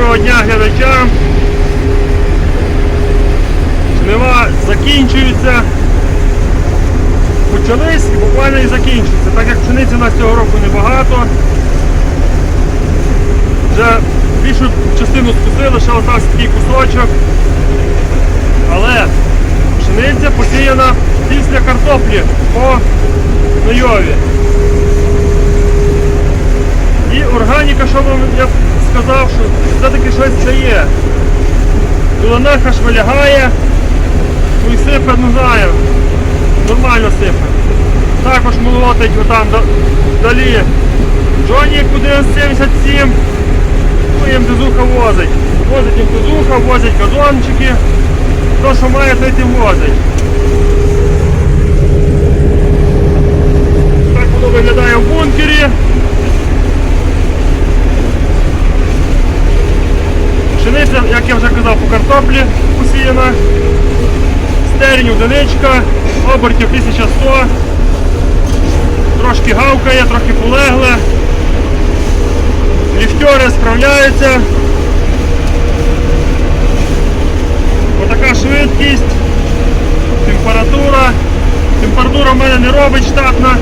Доброго дня глядачам. Жнива закінчуються. Почались і буквально і закінчуються. Так як пшениці у нас цього року небагато. Вже більшу частину спустили, ще остався такий кусочок. Але пшениця посіяна після картоплі по Нойові. І органіка, що вам я сказав, що все-таки щось це є. Долонеха ж вилягає, і сипе, не нормально сипе. Також молотить отам далі Джонік 1177, ну і МТЗуха возить. Возить МТЗуха, возить газончики. То, що має, то тим возить. Так воно виглядає в бункері. Пшениця, як я вже казав, по картоплі посіяна. Стерень одиничка, обертів 1100. Трошки гавкає, трохи полегле. Ліфтери справляються. Отака швидкість, температура. Температура в мене не робить штатна.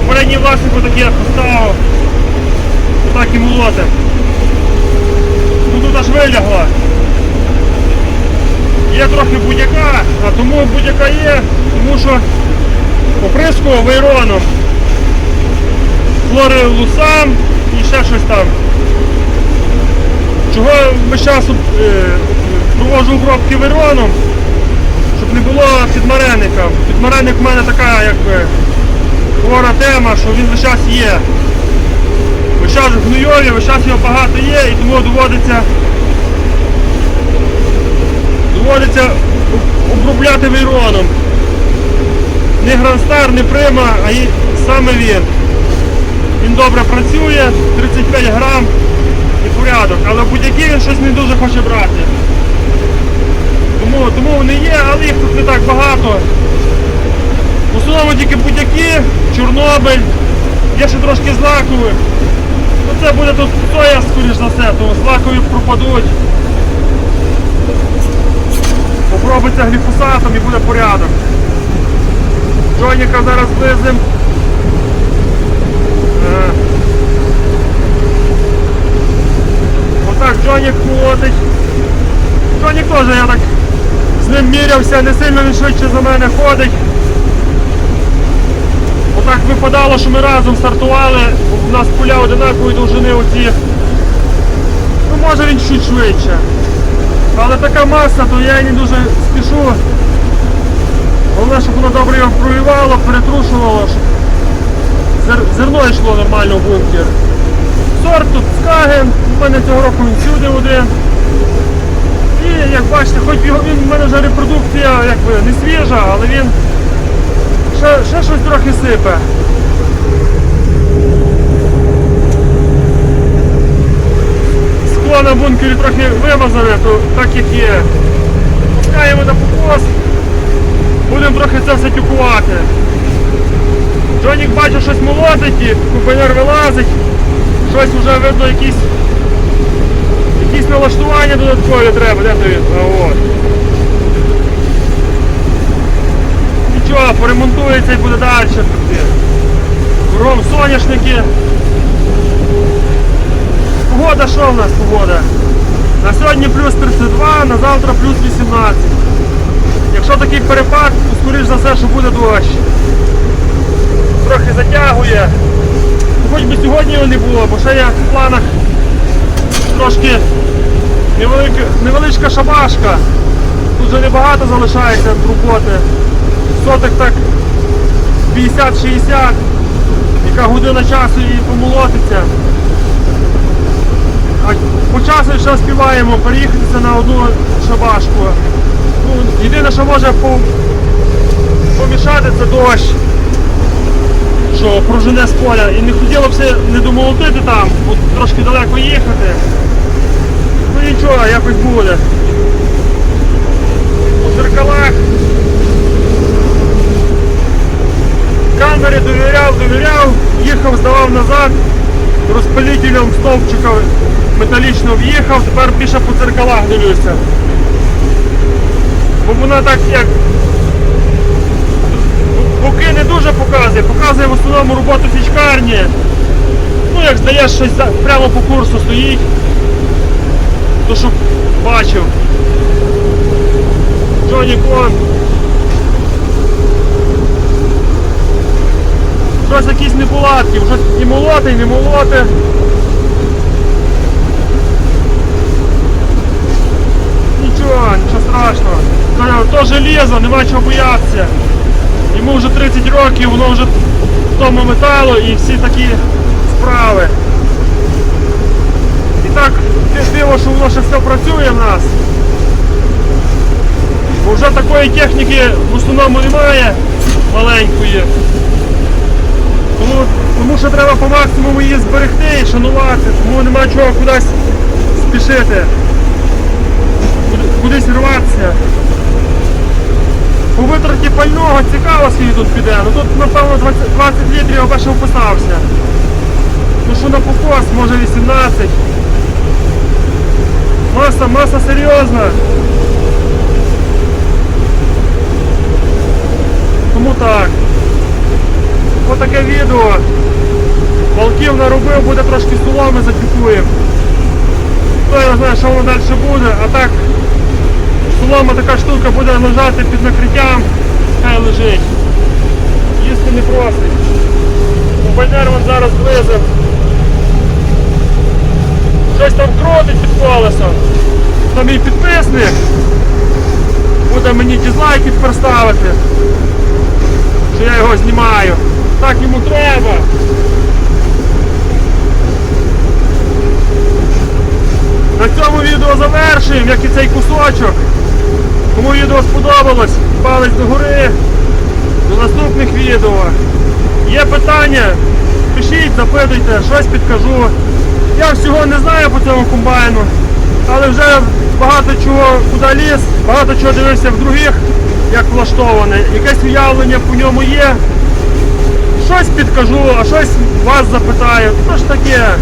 Попередній власник отаке я поставив. Отак і молоте. Тут аж вилягла. Є трохи будяка, а тому будяка є, тому що оприскував вейроном. Хлори лусам і ще щось там. Чого весь час е, проводжу обробки вейроном, щоб не було підмаренника. Підмаренник в мене така якби хвора тема, що він весь час є. Весь час в гнойові, весь час його багато є і тому доводиться доводиться обробляти вейроном. Не Грандстар, не Прима, а і саме він. Він добре працює, 35 грам і порядок, але будь-який він щось не дуже хоче брати. Тому, тому вони є, але їх тут не так багато. В основному тільки будь-які, Чорнобиль, є ще трошки злакових. Ну це буде тут соя, скоріш за все, тому злакові пропадуть. Попробуйте гліфосатом і буде порядок. Джоніка зараз близнем. Е. Отак Джонік молотить. Джонік теж я так з ним мірявся, не сильно він швидше за мене ходить. Отак випадало, що ми разом стартували, у нас поля одинакової довжини оці. Ну може він чуть швидше. Але така маса, то я не дуже спішу. Головне, щоб воно добре його провівало, перетрушувало, щоб зер- зерно йшло нормально в бункер. Сорт тут скаген, у мене цього року він всюди один. І як бачите, хоч його він в мене вже репродукція якби не свіжа, але він ще, ще щось трохи сипе. Скло на бункері трохи вимазане, то так як є. Пускаємо на покос, будемо трохи це все тюкувати. Джонік бачив щось молотить, і купенер вилазить, щось вже видно якісь якісь налаштування додаткові треба, де то? А, от. Нічого, поремонтується і буде далі. Кругом соняшники. Погода що в нас погода? На сьогодні плюс 32, на завтра плюс 18. Якщо такий перепад, то скоріш за все, що буде дощ. Трохи затягує. Хоч би сьогодні його не було, бо ще я в планах трошки невелика, невеличка шабашка. Тут вже небагато залишається роботи. Соток так 50-60, яка година часу і помолотиться. А по часу ще співаємо переїхатися на одну шабашку. Ну, єдине, що може по- помішати, це дощ, що прожене з поля. І не хотіло б все не домолотити там, бо трошки далеко їхати. Ну нічого, якось буде. По зеркалах. Камері довіряв, довіряв, їхав, здавав назад. розпилителем стовпчика металічного в'їхав, тепер більше по дзеркалах дивлюся. Бо вона так як боки не дуже показує, показує в основному роботу фічкарні. Ну, як здаєш, щось прямо по курсу стоїть. То щоб бачив. Джоні Кон. Щось якісь неполадки, вже і молоти, і не молоти. Нічого, нічого страшного. То, железо, нема чого боятися. Йому вже 30 років, воно вже в тому металу і всі такі справи. І так диво, що воно ще все працює в нас. Бо вже такої техніки в основному немає маленької. Тому, тому що треба по максимуму її зберегти і шанувати, тому нема чого кудись спішити. Кудись рватися. По витраті пального цікаво, скільки тут піде. Ну тут напевно 20, 20 літрів я перше вписався. Ну що на покос, може 18. Маса, маса серйозна. Тому так. Ось таке відео. Волків наробив, буде трошки соломи запікуємо. Хто я знає, що воно далі буде, а так солома така штука буде лежати під накриттям, хай лежить. Їсти не просить. Комбайнер вон зараз влизе. Щось там крутить під колесом. Там мій підписник. Буде мені дізлайки проставити. Що я його знімаю. Так йому треба. На цьому відео завершуємо, як і цей кусочок. Кому відео сподобалось, палець догори. До наступних відео. Є питання, пишіть, запитуйте, щось підкажу. Я всього не знаю по цьому комбайну, але вже багато чого куди ліз, багато чого дивився в других, як влаштоване. Якесь уявлення по ньому є. Щось підкажу, а щось вас запитаю. То ж таке.